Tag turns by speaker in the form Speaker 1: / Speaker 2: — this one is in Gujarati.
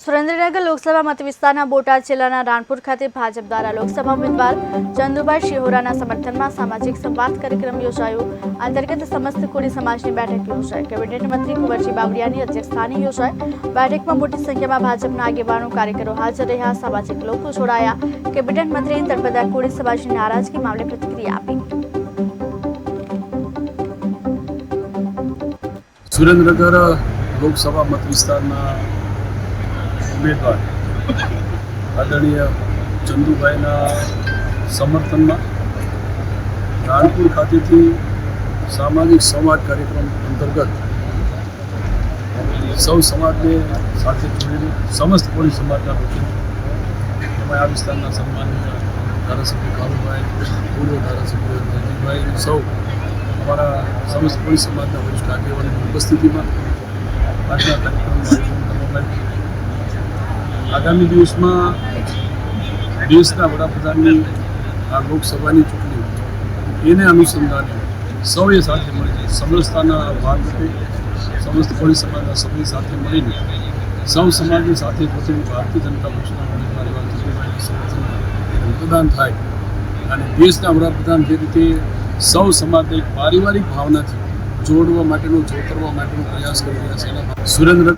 Speaker 1: સુરેન્દ્રનગર લોકસભા મત વિસ્તારના બોટાદ જિલ્લાના રાણપુર ખાતે ભાજપ દ્વારા લોકસભા ઉમેદવાર ચંદુભાઈ શિહોરાના સમર્થનમાં સામાજિક સંવાદ કાર્યક્રમ યોજાયો. અંતર્ગત સમસ્ત કોળી સમાજની બેઠક યોજાઈ. કેબિનેટ મંત્રી કુંવરજી બાવળિયાની અધ્યક્ષસ્થાને યોજાઈ. બેઠકમાં મોટી સંખ્યામાં ભાજપના આગેવાનો, કાર્યકરો હાજર રહ્યા. સામાજિક લોકો જોડાયા. કેબિનેટ મંત્રીએ તળપદા કોળી સમાજની નારાજગી મામલે પ્રતિક્રિયા આપી.
Speaker 2: સુરેન્દ્રનગર લોકસભા મત ઉમેદવાર આદરણીય ચંદુભાઈના સમર્થનમાં રાણપુર ખાતેથી સામાજિક સંવાદ કાર્યક્રમ અંતર્ગત સૌ સમાજને સાથે જોડીને સમસ્ત કોળી સમાજના લોકોને એમાં આ વિસ્તારના સન્માનીય ધારાસભ્ય કાળુભાઈ પૂર્વ ધારાસભ્ય નજીભાઈ સૌ અમારા સમસ્ત કોળી સમાજના વરિષ્ઠ આગેવાનોની ઉપસ્થિતિમાં આજના આવ્યું આગામી દિવસમાં દેશના વડાપ્રધાનની આ લોકસભાની ચૂંટણી એને અનુસંધાને સૌએ સાથે મળીને, સમરસતાના ભાગરૂપે સમસ્ત કોળી સમાજના સભ્યો સાથે મળીને, સૌ સમાજની સાથે પોતાની ભારતીય જનતા પક્ષના ઉમેદવાર ચંદ્રભાઈના સમર્થનમાં મતદાન થાય અને દેશના વડાપ્રધાન જે રીતે સૌ સમાજને એક પારિવારિક ભાવનાથી જોડવા માટેનો, જોતરવા માટેનો પ્રયાસ કરી રહ્યા છે એના સુરેન્દ્ર